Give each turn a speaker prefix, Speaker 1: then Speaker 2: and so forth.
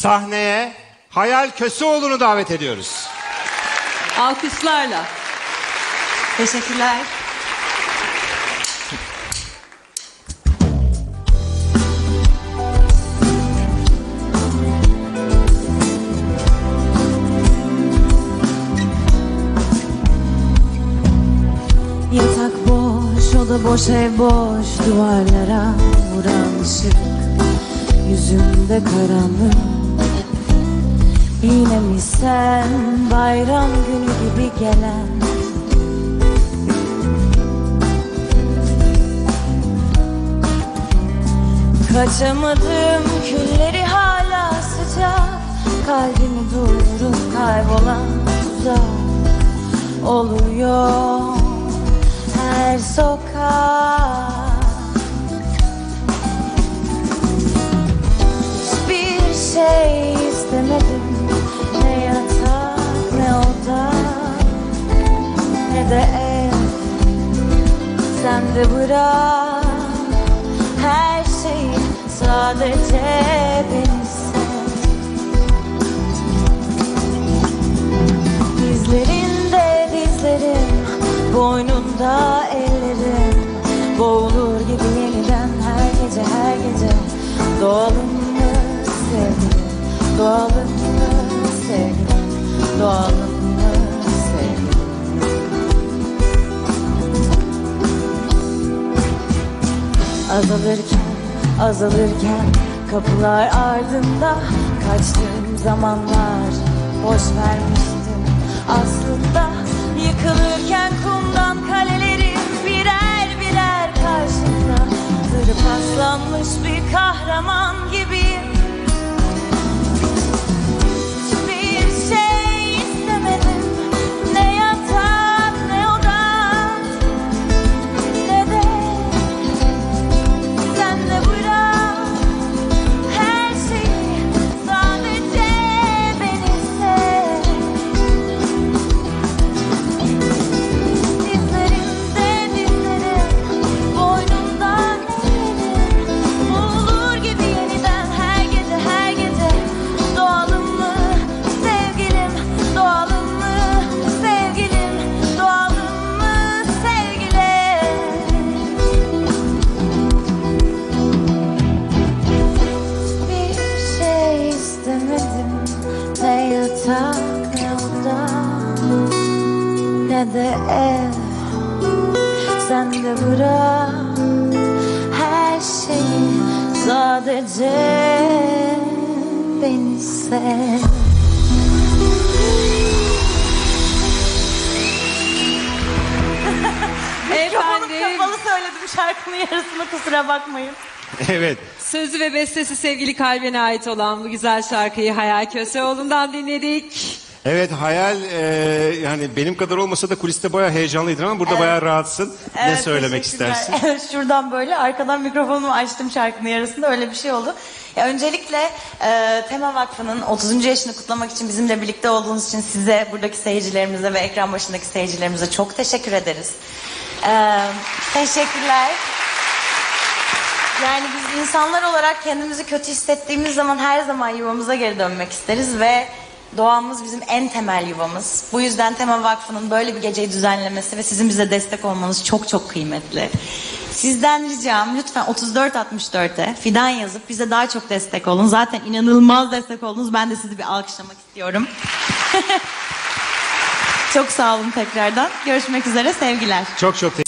Speaker 1: sahneye Hayal Köseoğlu'nu davet ediyoruz.
Speaker 2: Alkışlarla.
Speaker 3: Teşekkürler. Yatak boş, oda boş, ev boş Duvarlara vuran ışık Yüzümde karanlık Yine mi sen bayram günü gibi gelen? Kaçamadım külleri hala sıcak Kalbimi durdurup kaybolan tuzak Oluyor. Her sokak sadece beni sev Dizlerinde dizlerim Boynunda ellerim. Boğulur gibi yeniden her gece her gece. Doğalım mı sevgilim Doğalım mı sevgilim Doğalım Azalırken, azalırken kapılar ardında kaçtığım zamanlar boş vermiştim. Aslında yıkılırken kumdan kalelerim birer birer karşımda paslanmış bir kahraman gibiyim Ne de ev Sen de bırak Her şeyi Sadece Beni sev
Speaker 2: Efendim
Speaker 3: kapalı söyledim şarkının yarısını kusura bakmayın.
Speaker 1: Evet.
Speaker 2: sözü ve bestesi sevgili kalbine ait olan bu güzel şarkıyı Hayal Köseoğlu'ndan dinledik.
Speaker 1: Evet hayal e, yani benim kadar olmasa da kuliste bayağı heyecanlıydın ama burada bayağı rahatsın. ne
Speaker 3: Evet,
Speaker 1: söylemek
Speaker 3: teşekkürler.
Speaker 1: istersin?
Speaker 3: Evet şuradan böyle arkadan mikrofonumu açtım şarkının yarısında öyle bir şey oldu. Ya öncelikle e, Tema Vakfı'nın 30. yaşını kutlamak için bizimle birlikte olduğunuz için size buradaki seyircilerimize ve ekran başındaki seyircilerimize çok teşekkür ederiz. E, teşekkürler. Yani biz insanlar olarak kendimizi kötü hissettiğimiz zaman her zaman yuvamıza geri dönmek isteriz ve doğamız bizim en temel yuvamız. Bu yüzden Tema Vakfı'nın böyle bir geceyi düzenlemesi ve sizin bize destek olmanız çok çok kıymetli. Sizden ricam lütfen 3464'e fidan yazıp bize daha çok destek olun. Zaten inanılmaz destek oldunuz. Ben de sizi bir alkışlamak istiyorum. çok sağ olun tekrardan. Görüşmek üzere sevgiler.
Speaker 1: Çok çok te-